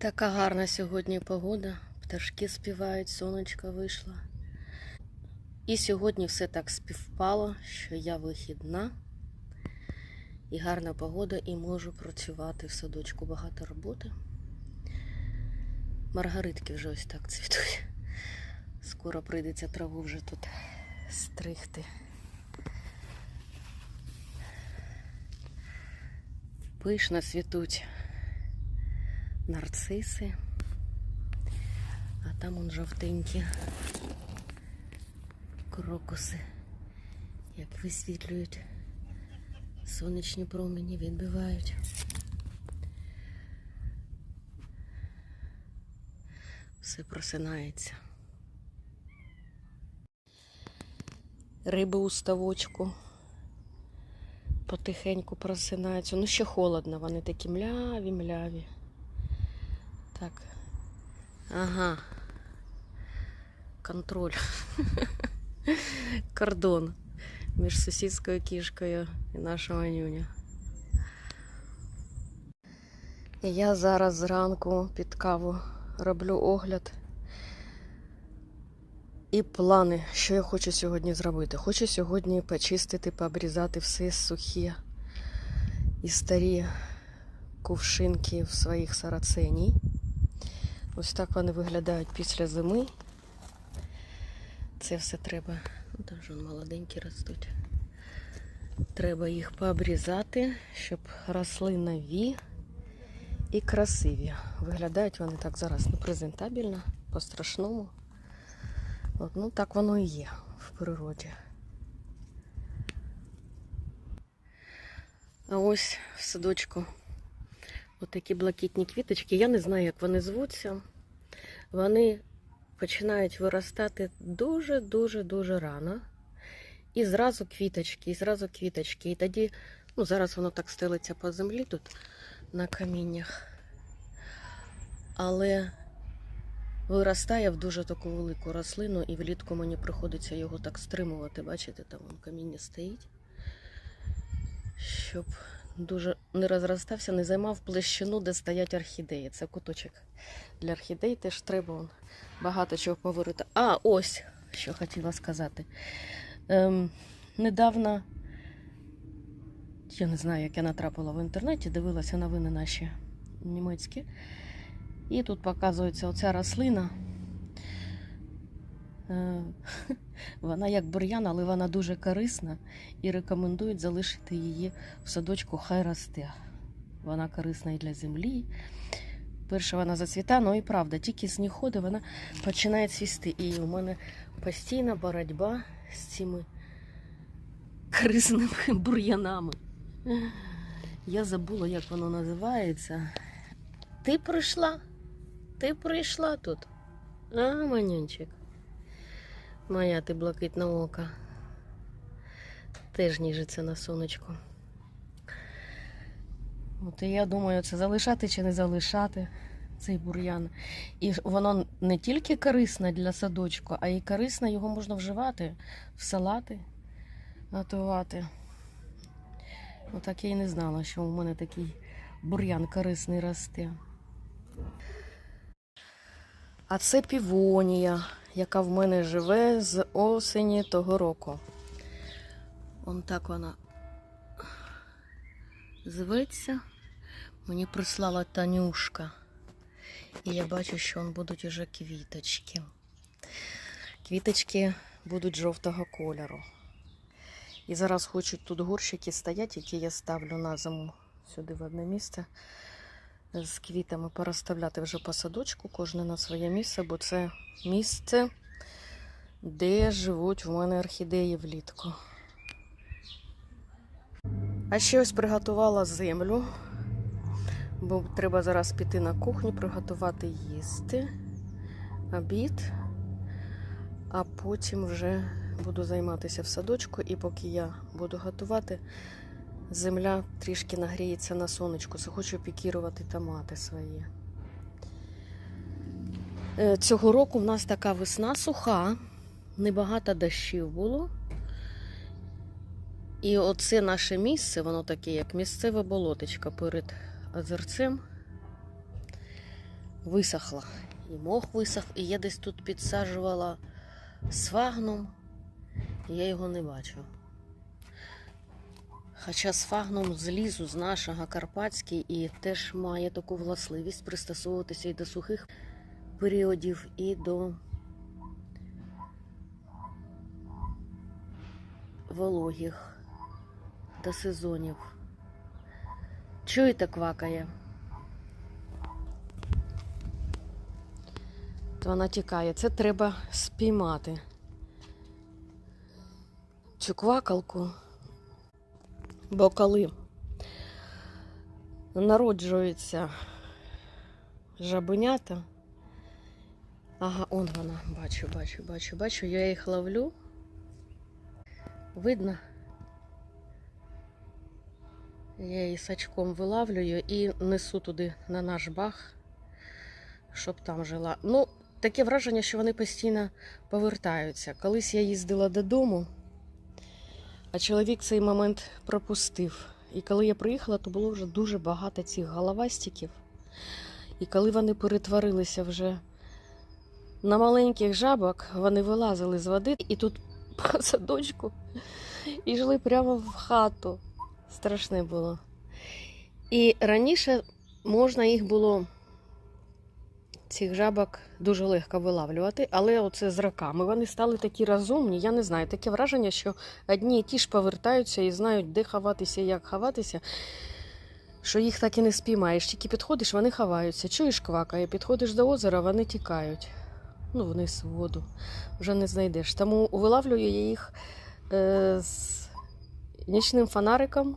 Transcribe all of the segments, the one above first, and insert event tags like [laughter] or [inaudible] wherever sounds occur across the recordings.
Така гарна сьогодні погода. Пташки співають, сонечко вийшло. І сьогодні все так співпало, що я вихідна, і гарна погода, і можу працювати в садочку багато роботи. Маргаритки вже ось так цвітуть. Скоро прийдеться траву вже тут стригти. Пишно цвітуть нарциси, а там он жовтенькі крокуси, як висвітлюють сонячні промені, відбивають. Все просинається. Риби у ставочку потихеньку просинаються. Ну, ще холодно, вони такі мляві, мляві. Так. Ага. Контроль. Кордон між сусідською кішкою і нашого нюня. Я зараз зранку під каву роблю огляд і плани, що я хочу сьогодні зробити. Хочу сьогодні почистити, пообрізати все сухі і старі кувшинки в своїх сараценій. Ось так вони виглядають після зими. Це все треба. Ну, там ж молоденькі ростуть. Треба їх пообрізати, щоб росли нові і красиві. Виглядають вони так зараз непрезентабельно, по-страшному. От, ну так воно і є в природі. А ось в садочку отакі блакитні квіточки. Я не знаю, як вони звуться. Вони починають виростати дуже-дуже-дуже рано. І зразу квіточки, і зразу квіточки. І тоді, ну зараз воно так стелиться по землі тут на каміннях. Але виростає в дуже таку велику рослину, і влітку мені приходиться його так стримувати. Бачите, там каміння стоїть. Щоб дуже не розростався, не займав площину, де стоять орхідеї. Це куточок для орхідей теж треба багато чого поговорити. А, ось що хотіла сказати. Ем, недавно, я не знаю, як я натрапила в інтернеті, дивилася новини наші німецькі. І тут показується оця рослина. Е, [laughs] Вона як бур'ян, але вона дуже корисна і рекомендують залишити її в садочку, хай росте. Вона корисна і для землі. Перше вона зацвіта, ну і правда, тільки сніг ходить, вона починає цвісти. І у мене постійна боротьба з цими корисними [laughs] бур'янами. Я забула, як воно називається. Ти прийшла? Ти прийшла тут? А, манюнчик. Моя ти блакитна ока. Теж ніжиться на сонечку. От і я думаю, це залишати чи не залишати цей бур'ян. І воно не тільки корисне для садочку, а й корисне, його можна вживати в салати, готувати. Отак я і не знала, що у мене такий бур'ян корисний росте. А це півонія, яка в мене живе з осені того року. Он так вона зветься. Мені прислала Танюшка. І я бачу, що он будуть уже квіточки. Квіточки будуть жовтого кольору. І зараз хочуть тут горщики стоять, які я ставлю на зиму сюди в одне місце з квітами порозставляти вже по садочку, кожне на своє місце, бо це місце, де живуть в мене орхідеї влітку. А ще ось приготувала землю, бо треба зараз піти на кухню, приготувати їсти, обід, а потім вже буду займатися в садочку, і поки я буду готувати, земля трішки нагріється на сонечку. Захочу пікірувати томати свої. Е, Цього року в нас така весна суха, небагато дощів було. І оце наше місце, воно таке, як місцеве болотечко перед озерцем. висохла. І мох висох, і я десь тут підсаджувала сфагнум, і я його не бачу. Хоча сфагнум з лісу, з нашого Карпатський, і теж має таку властивість пристосовуватися і до сухих періодів, і до вологих, до сезонів. Чуєте, квакає? То вона тікає. Це треба спіймати. Цю квакалку. Бо коли народжуються жабенята. Ага, он вона. Бачу, бачу, бачу, бачу. Я їх ловлю. Видно? Я її сачком вилавлюю і несу туди на наш бах, щоб там жила. Ну, таке враження, що вони постійно повертаються. Колись я їздила додому, а чоловік цей момент пропустив. І коли я приїхала, то було вже дуже багато цих головастиків. І коли вони перетворилися вже на маленьких жабок, вони вилазили з води і тут [laughs] по садочку і йшли прямо в хату. Страшне було. І раніше можна їх було, цих жабок, дуже легко вилавлювати, але оце з роками вони стали такі розумні. Я не знаю, таке враження, що одні і ті ж повертаються і знають, де ховатися як ховатися, що їх так і не спіймаєш. Тільки підходиш, вони ховаються. Чуєш квакає, підходиш до озера, вони тікають. Ну, вниз в воду. Вже не знайдеш. Тому вилавлюю я їх е, з нічним фонариком.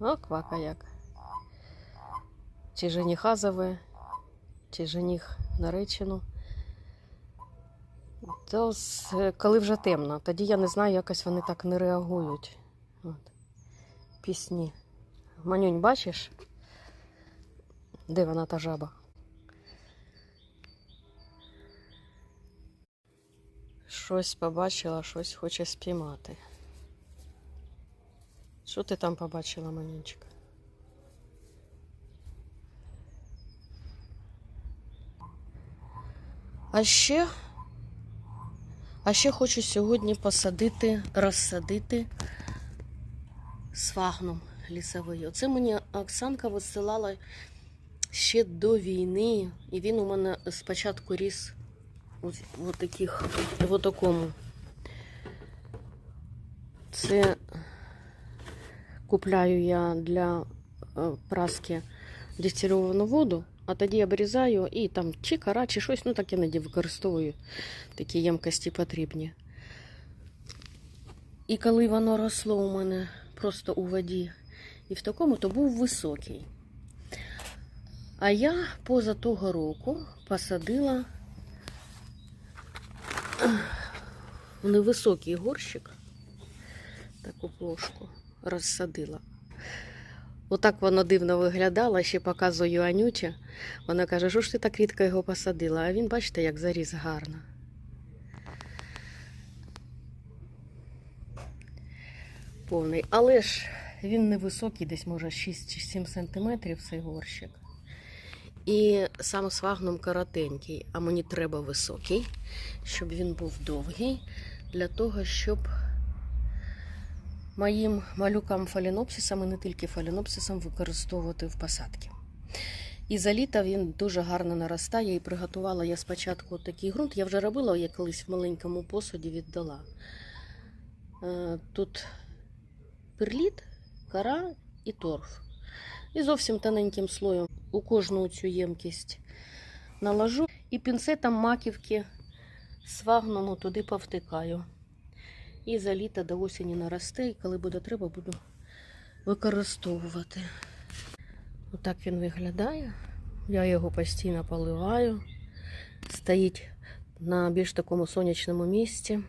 О, квака як. Чи жениха зове, чи жених наречену. То коли вже темно, тоді я не знаю, якось вони так не реагують. От. Пісні. Манюнь, бачиш? Де вона та жаба? Щось побачила, щось хоче спіймати. Що ти там побачила, Манюнчика? А ще, а ще хочу сьогодні посадити, розсадити свагном лісовий. Оце мені Оксанка висилала ще до війни, і він у мене спочатку ріс в таких, в такому. Це купляю я для е, праски дистильовану воду, а тоді обрізаю і там чи кара, чи щось, ну так іноді використовую такі ємкості потрібні. І коли воно росло у мене просто у воді і в такому, то був високий. А я поза того року посадила в невисокий горщик таку плошку розсадила. Отак воно дивно виглядало, ще показую Анюті. Вона каже, що ж ти так рідко його посадила? А він, бачите, як заріс гарно. Повний. Але ж він невисокий, десь може 6 чи 7 сантиметрів цей горщик. І сам свагном коротенький, а мені треба високий, щоб він був довгий, для того, щоб моїм малюкам фалінопсисам і не тільки фалінопсисам використовувати в посадці. І за літо він дуже гарно наростає і приготувала я спочатку такий ґрунт. Я вже робила, я колись в маленькому посуді віддала. Е, Тут перліт, кара і торф. І зовсім тоненьким слоєм у кожну цю ємкість наложу і пінцетом маківки свагному туди повтикаю. І за літо до осені наросте, і коли буде треба, буду використовувати. Отак він виглядає. Я його постійно поливаю. Стоїть на більш такому сонячному місці.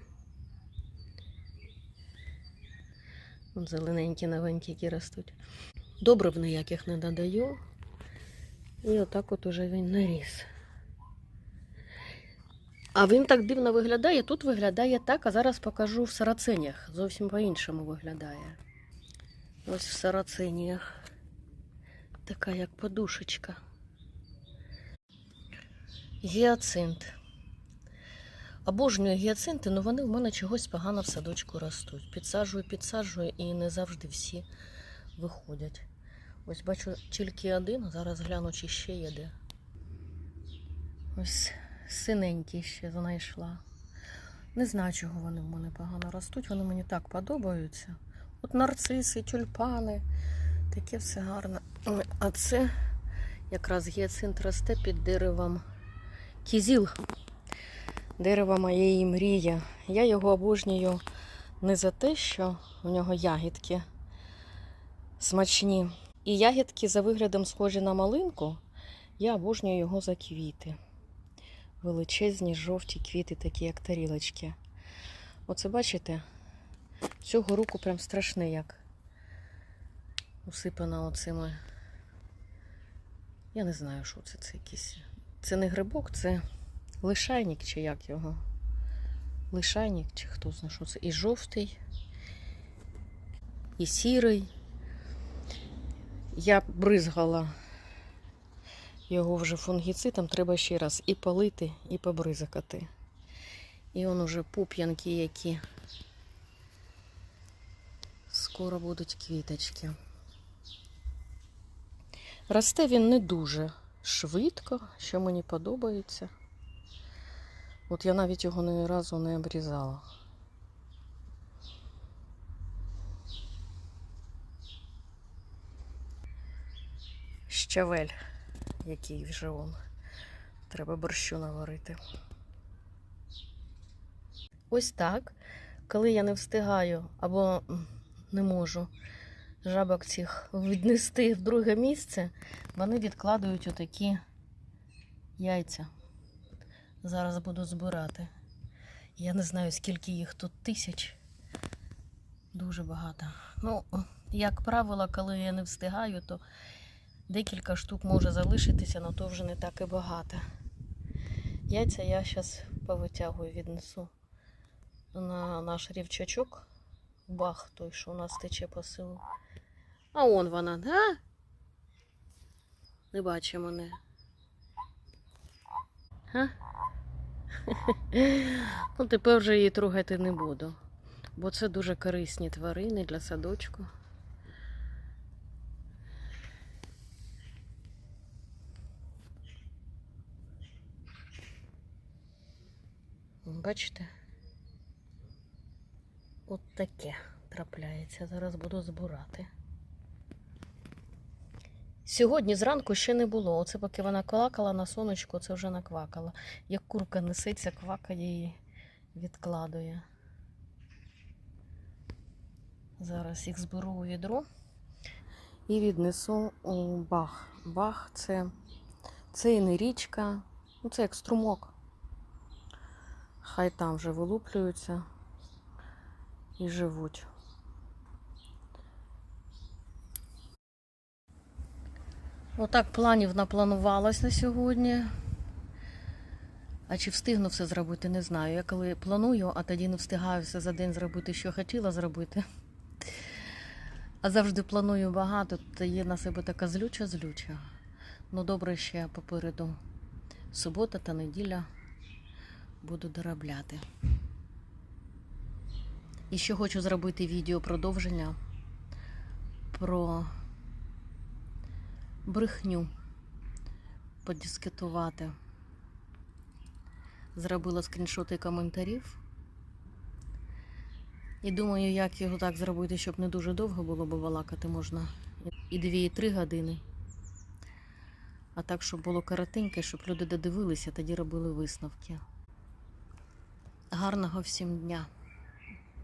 Зелененькі новенькі, які ростуть. Добрив ніяких не додаю. І отак от уже він наріс. А він так дивно виглядає. Тут виглядає так, а зараз покажу в сараценях. Зовсім по-іншому виглядає. Ось в сараценях. Така як подушечка. Гіацинт. Обожнюю гіацинти, але вони в мене чогось погано в садочку ростуть. Підсаджую, підсаджую і не завжди всі виходять. Ось бачу тільки один, зараз гляну, чи ще є де. Ось синенький ще знайшла. Не знаю, чого вони в мене погано ростуть. Вони мені так подобаються. От нарциси, тюльпани, таке все гарне. А це якраз гіацинт росте під деревом кізіл. Дерево моєї мрії. Я його обожнюю не за те, що в нього ягідки смачні. І ягідки за виглядом схожі на малинку. Я обожнюю його за квіти. Величезні жовті квіти, такі як тарілочки. Оце бачите? Цього року прям страшне як. Усипано оцими. Я не знаю, що це. Це якийсь. Це не грибок, це лишайник чи як його. Лишайник, чи хто знає, що це. І жовтий, і сірий. Я бризгала його вже фунгіцидом, треба ще раз і полити, і побризкати. І он уже пуп'янки, які скоро будуть квіточки. Росте він не дуже швидко, що мені подобається. От я навіть його ні разу не обрізала. Щавель, який вже он. Треба борщу наварити. Ось так. Коли я не встигаю або не можу жабок цих віднести в друге місце, вони відкладають отакі яйця. Зараз буду збирати. Я не знаю, скільки їх тут тисяч. Дуже багато. Ну, як правило, коли я не встигаю, то декілька штук може залишитися, але то вже не так і багато. Яйця я зараз повитягую, віднесу на наш рівчачок. Бах той, що у нас тече по селу. А он вона, да? Не бачить мене. Га? Ну, тепер вже її трогати не буду, бо це дуже корисні тварини для садочку. Бачите? От таке трапляється. Зараз буду збирати. Сьогодні зранку ще не було. Оце поки вона квакала на сонечку, це вже наквакала. Як курка несеться, квакає і відкладує. Зараз їх зберу у відро і віднесу у бах. Бах це, це і не річка, ну це як струмок. Хай там вже вилуплюються і живуть. Отак планів напланувалось на сьогодні. А чи встигну все зробити, не знаю. Я коли планую, а тоді не встигаю все за день зробити, що хотіла зробити. А завжди планую багато, то є на себе така злюча-злюча. Ну добре, ще попереду субота та неділя буду доробляти. І ще хочу зробити відео продовження про брехню, подискутувати. Зробила скріншоти коментарів. І думаю, як його так зробити, щоб не дуже довго було, бо балакати можна і 2, і 3 години. А так, щоб було коротеньке, щоб люди додивилися, тоді робили висновки. Гарного всім дня!